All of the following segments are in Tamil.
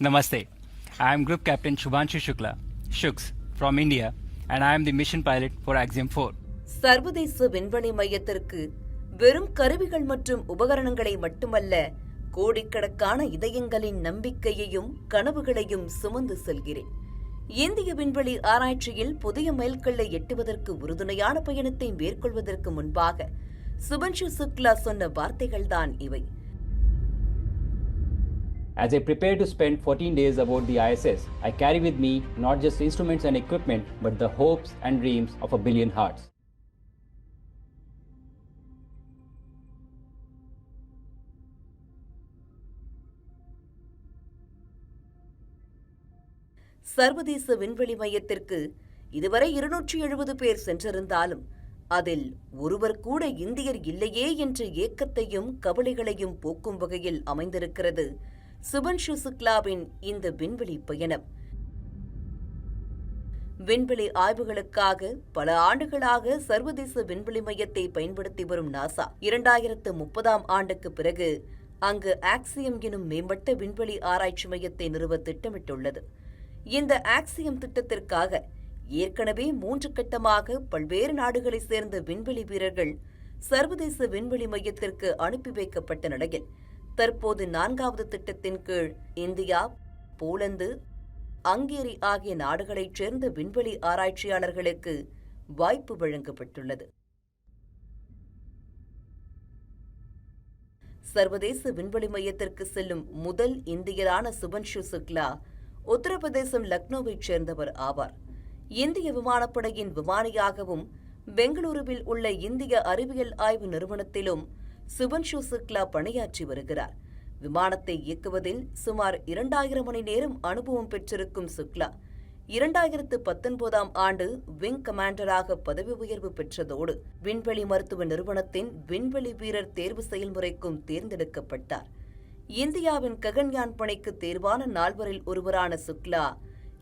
Namaste. I am Group Captain Shubhanshu Shukla, Shuks, from India, and I am the mission pilot for Axiom 4. சர்வதேச விண்வெளி மையத்திற்கு வெறும் கருவிகள் மற்றும் உபகரணங்களை மட்டுமல்ல கோடிக்கணக்கான இதயங்களின் நம்பிக்கையையும் கனவுகளையும் சுமந்து செல்கிறேன் இந்திய விண்வெளி ஆராய்ச்சியில் புதிய மைல்கல்லை எட்டுவதற்கு உறுதுணையான பயணத்தை மேற்கொள்வதற்கு முன்பாக சுபன்ஷு சுக்லா சொன்ன வார்த்தைகள்தான் இவை As I prepare to spend 14 days aboard the ISS, I carry with me not just instruments and equipment, but the hopes and dreams of a billion hearts. சர்வதேச விண்வெளி மையத்திற்கு இதுவரை இருநூற்றி எழுபது பேர் சென்றிருந்தாலும் அதில் ஒருவர் கூட இந்தியர் இல்லையே என்ற ஏக்கத்தையும் கவலைகளையும் போக்கும் வகையில் அமைந்திருக்கிறது சுபன்ஷு சுக்லாவின் இந்த விண்வெளி பயணம். விண்வெளி ஆய்வுகளுக்காக பல ஆண்டுகளாக சர்வதேச விண்வெளி மையத்தை பயன்படுத்தி வரும் நாசா இரண்டாயிரத்து முப்பதாம் ஆண்டுக்கு பிறகு அங்கு ஆக்சியம் எனும் மேம்பட்ட விண்வெளி ஆராய்ச்சி மையத்தை நிறுவ திட்டமிட்டுள்ளது. இந்த ஆக்சியம் திட்டத்திற்காக ஏற்கனவே மூன்று கட்டமாக பல்வேறு நாடுகளைச் சேர்ந்த விண்வெளி வீரர்கள் சர்வதேச விண்வெளி மையத்திற்கு அனுப்பி வைக்கப்பட்ட நிலையில் தற்போது நான்காவது திட்டத்தின் கீழ் இந்தியா போலந்து அங்கேரி ஆகிய நாடுகளைச் சேர்ந்த விண்வெளி ஆராய்ச்சியாளர்களுக்கு வாய்ப்பு வழங்கப்பட்டுள்ளது. சர்வதேச விண்வெளி மையத்திற்கு செல்லும் முதல் இந்தியரான சுபன்ஷு சுக்லா உத்தரப்பிரதேசம் லக்னோவைச் சேர்ந்தவர் ஆவார். இந்திய விமானப்படையின் விமானியாகவும் பெங்களூருவில் உள்ள இந்திய அறிவியல் ஆய்வு நிறுவனத்திலும் சுபன்ஷு சுக்லா பணியாற்றி வருகிறார். விமானத்தை இயக்குவதில் சுமார் இரண்டாயிரம் மணி நேரம் அனுபவம் பெற்றிருக்கும் சுக்லா இரண்டாயிரத்து பத்தொன்பதாம் ஆண்டு விங் கமாண்டராக பதவி உயர்வு பெற்றதோடு விண்வெளி மருத்துவ நிறுவனத்தின் விண்வெளி வீரர் தேர்வு செயல்முறைக்கும் தேர்ந்தெடுக்கப்பட்டார். இந்தியாவின் ககன்யான் பணிக்கு தேர்வான நால்வரில் ஒருவரான சுக்லா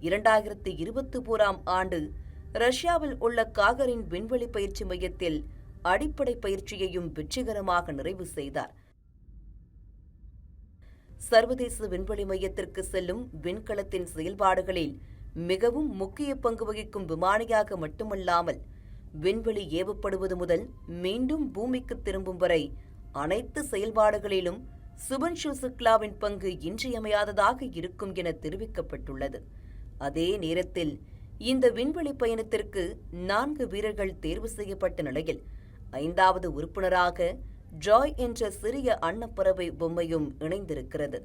இரண்டாயிரத்து இருபத்தி ஓராம் ஆண்டு ரஷ்யாவில் உள்ள காகரின் விண்வெளி பயிற்சி மையத்தில் அடிப்படை பயிற்சியையும் வெற்றிகரமாக நிறைவு செய்தார். சர்வதேச விண்வெளி மையத்திற்கு செல்லும் விண்கலத்தின் செயல்பாடுகளில் மிகவும் முக்கிய பங்கு வகிக்கும் விமானியாக மட்டுமல்லாமல் விண்வெளி ஏவப்படுவது முதல் மீண்டும் பூமிக்கு திரும்பும் வரை அனைத்து செயல்பாடுகளிலும் சுபன்ஷு சுக்லாவின் பங்கு இன்றியமையாததாக இருக்கும் என தெரிவிக்கப்பட்டுள்ளது. அதே நேரத்தில் இந்த விண்வெளி பயணத்திற்கு நான்கு வீரர்கள் தேர்வு செய்யப்பட்ட நிலையில் ஐந்தாவது உறுப்பினராக ஜாய் என்ற சிறிய அன்னப்பறவை பொம்மையும் இணைந்திருக்கிறது.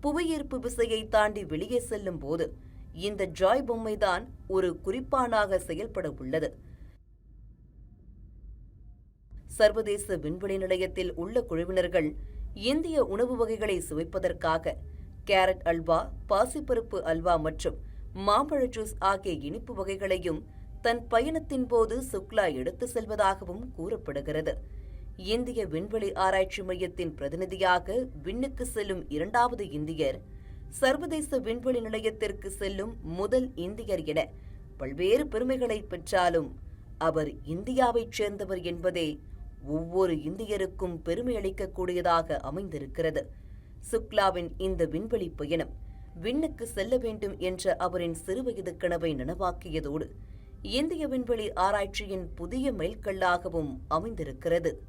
புவியீர்ப்பு விசையை தாண்டி வெளியே செல்லும் போது இந்த ஜாய் பொம்மைதான் ஒரு குறிப்பானாக செயல்பட உள்ளது. சர்வதேச விண்வெளி நிலையத்தில் உள்ள குழுவினர்கள் இந்திய உணவு வகைகளை சுவைப்பதற்காக கேரட் அல்வா பாசிப்பருப்பு அல்வா மற்றும் மாம்பழ ஜூஸ் ஆகிய இனிப்பு வகைகளையும் தன் பயணத்தின் போது சுக்லா எடுத்து செல்வதாகவும் கூறப்படுகிறது. இந்திய விண்வெளி ஆராய்ச்சி மையத்தின் பிரதிநிதியாக விண்ணுக்கு செல்லும் இரண்டாவது இந்தியர் சர்வதேச விண்வெளி நிலையத்திற்கு செல்லும் முதல் இந்தியர் என பல்வேறு பெருமைகளை பெற்றாலும் அவர் இந்தியாவைச் சேர்ந்தவர் என்பதே ஒவ்வொரு இந்தியருக்கும் பெருமை அளிக்கக்கூடியதாக அமைந்திருக்கிறது. சுக்லாவின் இந்த விண்வெளி பயணம் விண்ணுக்கு செல்ல வேண்டும் என்ற அவரின் சிறுவயது கனவை நனவாக்கியதோடு இந்திய விண்வெளி ஆராய்ச்சியின் புதிய மைல்கல்லாகவும் அமைந்திருக்கிறது.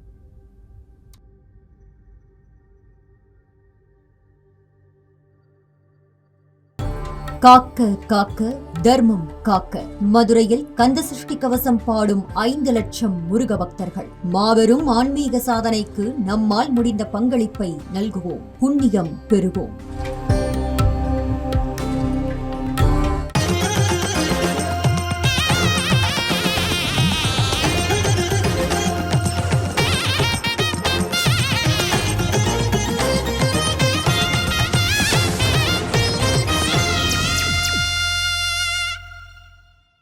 காக்க காக்க தர்மம் காக்க. மதுரையில் கந்த சிருஷ்டி கவசம் பாடும் ஐந்து லட்சம் முருக பக்தர்கள். மாபெரும் ஆன்மீக சாதனைக்கு நம்மால் முடிந்த பங்களிப்பை நல்குவோம். புண்ணியம் பெறுவோம்.